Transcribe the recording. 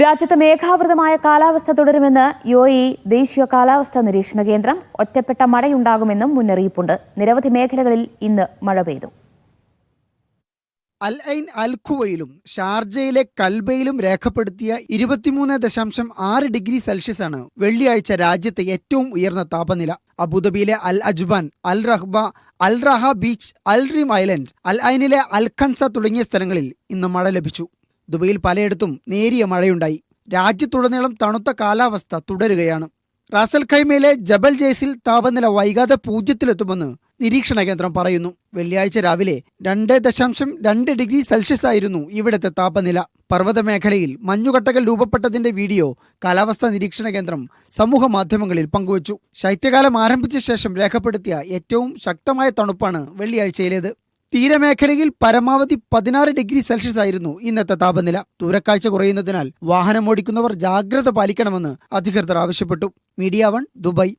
രാജ്യത്ത് മേഘാവൃതമായ കാലാവസ്ഥ തുടരുമെന്ന് യു എ ദേശീയ കാലാവസ്ഥാ നിരീക്ഷണ കേന്ദ്രം ഒറ്റപ്പെട്ട മഴയുണ്ടാകുമെന്നും മുന്നറിയിപ്പുണ്ട്. നിരവധി മേഖലകളിൽ ഇന്ന് മഴ പെയ്തു. അൽ ഐൻ ഷാർജയിലെ കൽബയിലും രേഖപ്പെടുത്തിയ ഇരുപത്തിമൂന്ന് ദശാംശം ആറ് ഡിഗ്രി സെൽഷ്യസ് ആണ് വെള്ളിയാഴ്ച രാജ്യത്തെ ഏറ്റവും ഉയർന്ന താപനില. അബുദാബിയിലെ Al Ajban Al Rahba Al Raha beach Al Reem island Al ഐനിലെ Al ഖൻസ തുടങ്ങിയ സ്ഥലങ്ങളിൽ ഇന്ന് മഴ ലഭിച്ചു. ദുബൈയിൽ പലയിടത്തും നേരിയ മഴയുണ്ടായി. രാജ്യത്തുടനീളം തണുത്ത കാലാവസ്ഥ തുടരുകയാണ്. റാസൽ ഖൈമയിലെ ജബൽ ജയ്സിൽ താപനില വൈകാതെ പൂജ്യത്തിലെത്തുമെന്ന് നിരീക്ഷണ കേന്ദ്രം പറയുന്നു. വെള്ളിയാഴ്ച രാവിലെ രണ്ട് ദശാംശം രണ്ട് ഡിഗ്രി സെൽഷ്യസ് ആയിരുന്നു ഇവിടുത്തെ താപനില. പർവത മേഖലയിൽ മഞ്ഞുകട്ടകൾ രൂപപ്പെട്ടതിന്റെ വീഡിയോ കാലാവസ്ഥാ നിരീക്ഷണ കേന്ദ്രം സമൂഹ മാധ്യമങ്ങളിൽ പങ്കുവച്ചു. ശൈത്യകാലം ആരംഭിച്ച ശേഷം രേഖപ്പെടുത്തിയ ഏറ്റവും ശക്തമായ തണുപ്പാണ് വെള്ളിയാഴ്ചയിലേത്. തീരമേഖലയിൽ പരമാവധി പതിനാറ് ഡിഗ്രി സെൽഷ്യസ് ആയിരുന്നു ഇന്നത്തെ താപനില. ദൂരക്കാഴ്ച കുറയുന്നതിനാൽ വാഹനം ഓടിക്കുന്നവർ ജാഗ്രത പാലിക്കണമെന്ന് അധികൃതർ ആവശ്യപ്പെട്ടു. Media one Dubai.